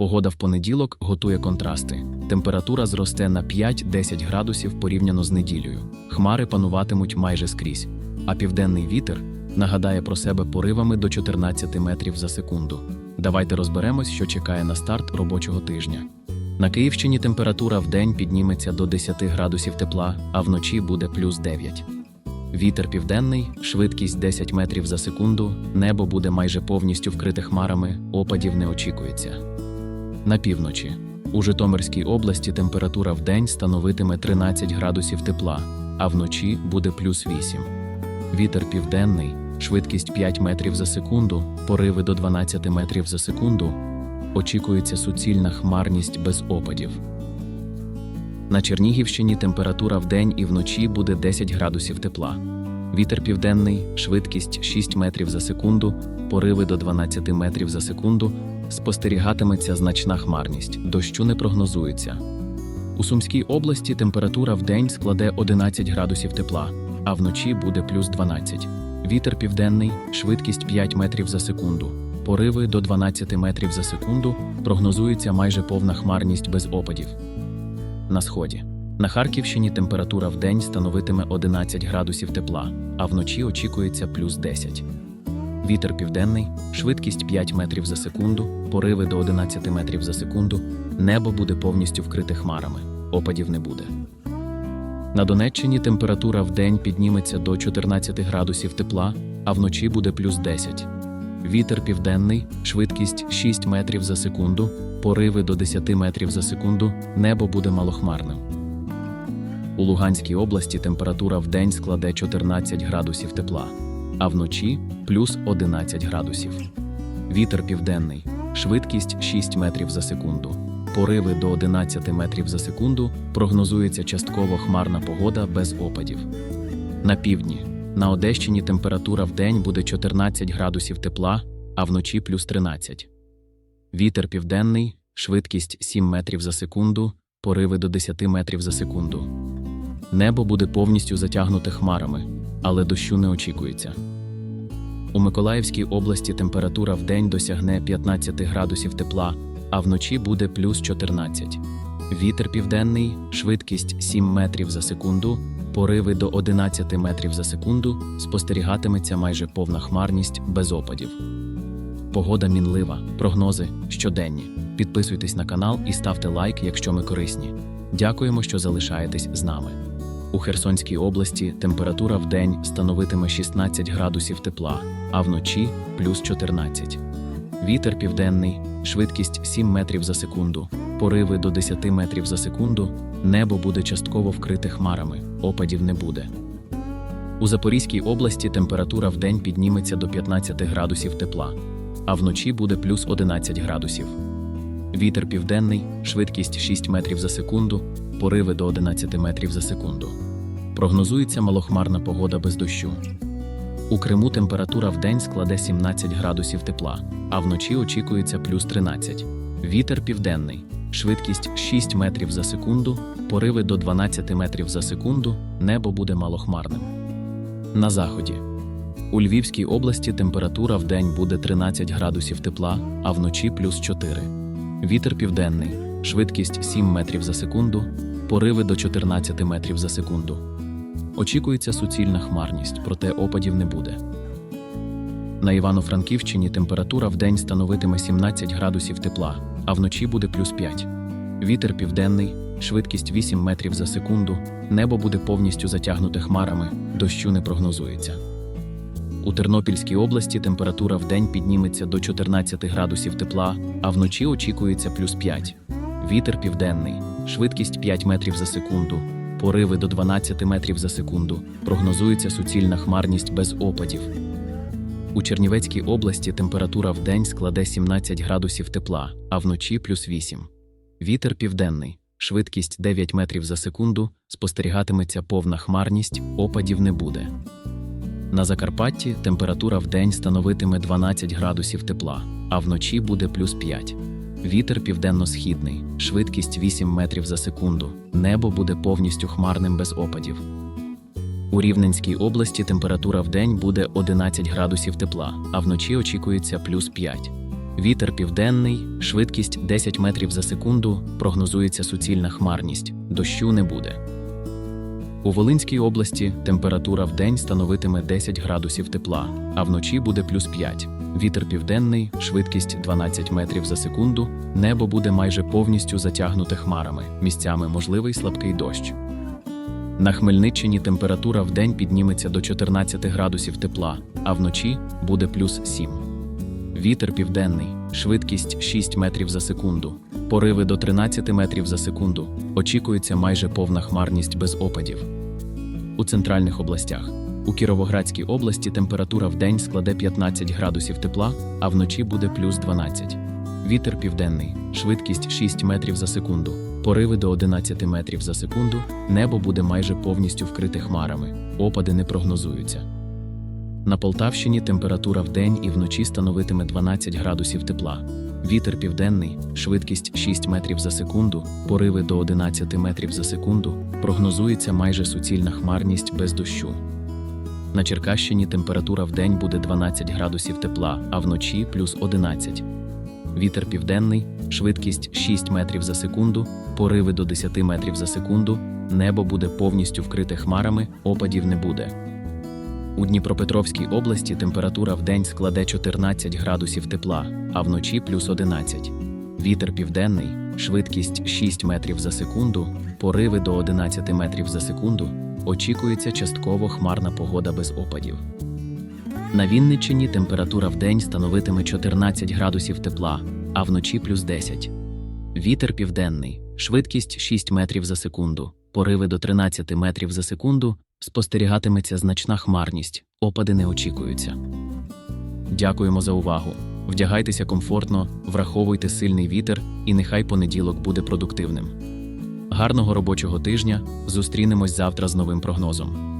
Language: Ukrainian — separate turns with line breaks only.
Погода в понеділок готує контрасти. Температура зросте на 5-10 градусів порівняно з неділею. Хмари пануватимуть майже скрізь, а південний вітер нагадає про себе поривами до 14 метрів за секунду. Давайте розберемось, що чекає на старт робочого тижня. На Київщині температура в день підніметься до 10 градусів тепла, а вночі буде плюс 9. Вітер південний, швидкість 10 метрів за секунду, небо буде майже повністю вкрите хмарами, опадів не очікується. На півночі. У Житомирській області температура в день становитиме 13 градусів тепла, а вночі буде плюс 8. Вітер південний, швидкість 5 метрів за секунду, пориви до 12 метрів за секунду. Очікується суцільна хмарність без опадів. На Чернігівщині температура в день і вночі буде 10 градусів тепла. Вітер південний, швидкість 6 метрів за секунду, пориви до 12 метрів за секунду. Спостерігатиметься значна хмарність, дощу не прогнозується. У Сумській області температура в день складе 11 градусів тепла, а вночі буде плюс 12. Вітер південний, швидкість 5 метрів за секунду. Пориви до 12 метрів за секунду прогнозується майже повна хмарність без опадів. На сході. На Харківщині температура в день становитиме 11 градусів тепла, а вночі очікується плюс 10. Вітер південний, швидкість 5 метрів за секунду, пориви до 11 метрів за секунду, небо буде повністю вкрите хмарами, опадів не буде. На Донеччині температура в день підніметься до 14 градусів тепла, а вночі буде плюс 10. Вітер південний, швидкість 6 метрів за секунду, пориви до 10 метрів за секунду, небо буде малохмарним. У Луганській області температура в день складе 14 градусів тепла, а вночі плюс 11 градусів. Вітер південний, швидкість 6 метрів за секунду, пориви до 11 метрів за секунду, прогнозується частково хмарна погода без опадів. На півдні. На Одещині температура в день буде 14 градусів тепла, а вночі плюс 13. Вітер південний, швидкість 7 метрів за секунду, пориви до 10 метрів за секунду. Небо буде повністю затягнуте хмарами, але дощу не очікується. У Миколаївській області температура в день досягне 15 градусів тепла, а вночі буде плюс 14. Вітер південний, швидкість 7 метрів за секунду, пориви до 11 метрів за секунду, спостерігатиметься майже повна хмарність без опадів. Погода мінлива, прогнози щоденні. Підписуйтесь на канал і ставте лайк, якщо ми корисні. Дякуємо, що залишаєтесь з нами. У Херсонській області температура в день становитиме 16 градусів тепла, а вночі плюс 14. Вітер південний, швидкість 7 метрів за секунду, пориви до 10 метрів за секунду, небо буде частково вкрите хмарами, опадів не буде. У Запорізькій області температура в день підніметься до 15 градусів тепла, а вночі буде плюс 11 градусів. Вітер південний, швидкість 6 метрів за секунду, пориви до 11 метрів за секунду. Прогнозується малохмарна погода без дощу. У Криму температура в день складе 17 градусів тепла, а вночі очікується плюс 13. Вітер південний, швидкість 6 метрів за секунду, пориви до 12 метрів за секунду, небо буде малохмарним. На заході. У Львівській області температура в день буде 13 градусів тепла, а вночі плюс 4. Вітер південний, швидкість 7 метрів за секунду, пориви до 14 метрів за секунду. Очікується суцільна хмарність, проте опадів не буде. На Івано-Франківщині температура в день становитиме 17 градусів тепла, а вночі буде плюс 5. Вітер південний, швидкість 8 метрів за секунду, небо буде повністю затягнуте хмарами, дощу не прогнозується. У Тернопільській області температура в день підніметься до 14 градусів тепла, а вночі очікується плюс 5. Вітер південний, швидкість 5 метрів за секунду, пориви до 12 метрів за секунду, прогнозується суцільна хмарність без опадів. У Чернівецькій області температура в день складе 17 градусів тепла, а вночі плюс 8. Вітер південний, швидкість 9 метрів за секунду, спостерігатиметься повна хмарність, опадів не буде. На Закарпатті температура в день становитиме 12 градусів тепла, а вночі буде плюс 5. Вітер південно-східний, швидкість 8 метрів за секунду, небо буде повністю хмарним без опадів. У Рівненській області температура в день буде 11 градусів тепла, а вночі очікується плюс 5. Вітер південний, швидкість 10 метрів за секунду, прогнозується суцільна хмарність, дощу не буде. У Волинській області температура в день становитиме 10 градусів тепла, а вночі буде плюс 5. Вітер південний, швидкість 12 метрів за секунду, небо буде майже повністю затягнуте хмарами, місцями можливий слабкий дощ. На Хмельниччині температура в день підніметься до 14 градусів тепла, а вночі буде плюс 7. Вітер південний, швидкість 6 метрів за секунду, пориви до 13 метрів за секунду. Очікується майже повна хмарність без опадів. У центральних областях. У Кіровоградській області температура в день складе 15 градусів тепла, а вночі буде плюс 12. Вітер південний, швидкість 6 метрів за секунду, пориви до 11 метрів за секунду, небо буде майже повністю вкрите хмарами, опади не прогнозуються. На Полтавщині температура вдень і вночі становитиме 12 градусів тепла. Вітер південний, швидкість 6 метрів за секунду, пориви до 11 метрів за секунду, прогнозується майже суцільна хмарність без дощу. На Черкащині температура вдень буде 12 градусів тепла, а вночі плюс 11. Вітер південний, швидкість 6 метрів за секунду, пориви до 10 метрів за секунду, небо буде повністю вкрите хмарами, опадів не буде. У Дніпропетровській області температура в день складе 14 градусів тепла, а вночі плюс 11. Вітер південний, швидкість 6 метрів за секунду, пориви до 11 метрів за секунду. Очікується частково хмарна погода без опадів. На Вінниччині температура в день становитиме 14 градусів тепла, а вночі плюс 10. Вітер південний, швидкість 6 метрів за секунду, пориви до 13 метрів за секунду, спостерігатиметься значна хмарність, опади не очікуються. Дякуємо за увагу. Вдягайтеся комфортно, враховуйте сильний вітер, і нехай понеділок буде продуктивним. Гарного робочого тижня! Зустрінемось завтра з новим прогнозом.